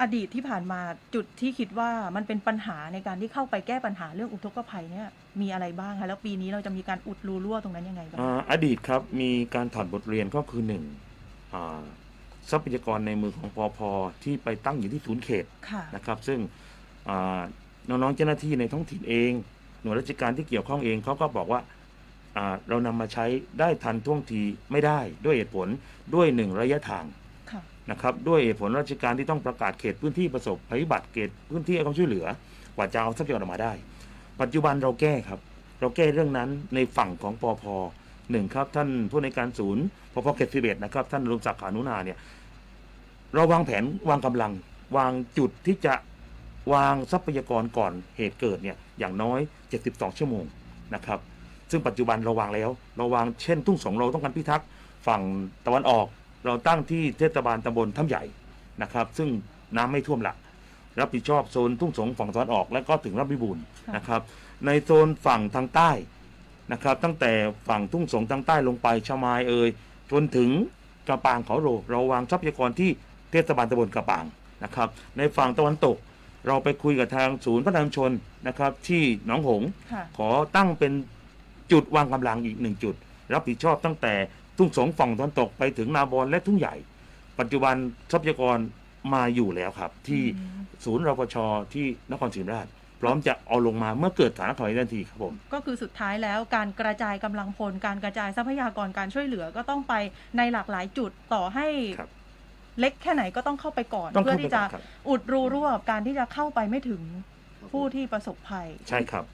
อดีตที่ผ่านมาจุดที่คิดว่ามันเป็นปัญหาในการที่เข้าไปแก้ปัญหาเรื่องอุทกภัยเนี่ยมีอะไรบ้างคะแล้วปีนี้เราจะมีการอุดรูรั่วตรงนั้นยังไงบ้างอ่าอดีตครับมีการถอดบทเรียนก็คือหนึ่งอ่าทรัพยากรในมือของปอพที่ไปตั้งอยู่ที่ศูนย์เขตค่ะนะครับ ซึ่งอ่าน้องๆเจ้าหน้าที่ในท้องถิ่นเอง หน่วยราชการที่เกี่ยวข้องเองเขาก็บอกว่าอ่าเรานำมาใช้ได้ทันท่วงทีไม่ได้ด้วยเหตุผลด้วยหนึ่งระยะทางค่ะ นะครับด้วยเหตุผลราชการที่ต้องประกาศเขตพื้นที่ประสบภัยพิบัติเขตพื้นที่ให้ความช่วยเหลือกว่าจะเอาทรัพยากรออกมาได้ ปัจจุบันเราแก้ครับ เราแก้เรื่องนั้นในฝั่งของปอพหนึ่งครับท่านผู้ในการศูนย์ปอพเขตสิบเอ็ดนะครับท่านรมศักดิ์ขานุนาเนี่ยเราวางแผนวางกำลัง วางจุดที่จะวางทรัพยากรก่อนเหตุเกิดเนี่ยอย่างน้อย 72 ชั่วโมงนะครับซึ่งปัจจุบันเราวางแล้ว เราวางเช่นทุ่งสงเราต้องการพิทักษ์ฝั่งตะวันออก เราตั้งที่เทศบาลตำบลถ้ำใหญ่นะครับ ซึ่งน้ำไม่ท่วมละรับผิดชอบโซนทุ่งสงฝั่งตะวันออก และก็ถึงรับพิบูรณ์ค่ะ นะครับ ในโซนฝั่งทางใต้นะครับ ตั้งแต่ฝั่งทุ่งสงทางใต้ลงไปชะมายเอ่ยจนถึงกระปางเขาโรเราวางทรัพยากรที่เทศบาลตำบลกระปางนะครับ ในฝั่งตะวันตก เราไปคุยกับทางศูนย์พัฒนาชุมชนนะครับ ที่หนองหงส์ ค่ะ ขอตั้งเป็นจุดวางกำลังอีกหนึ่งจุด รับผิดชอบตั้งแต่ ทุ่งสงฝั่งตะวันตกไปถึงนาบอนและทุ่งใหญ่ ปัจจุบันทรัพยากรมาอยู่แล้วครับ ที่อืมศูนย์รปชที่นครศรีธรรมราชพร้อมจะเอาลงมาเมื่อเกิดสถานการณ์ทันทีครับผมก็คือสุดท้ายแล้วการกระจายกำลังพลการกระจายทรัพยากรการช่วยเหลือก็ต้องไปในหลากหลายจุดต่อให้ครับเล็กแค่ไหนก็ต้องเข้าไปก่อนต้องเพื่อเข้าไปที่จะก่อนครับอุดรูรั่วกับการที่จะเข้าไปไม่ถึงผู้ที่ประสบภัยใช่ครับ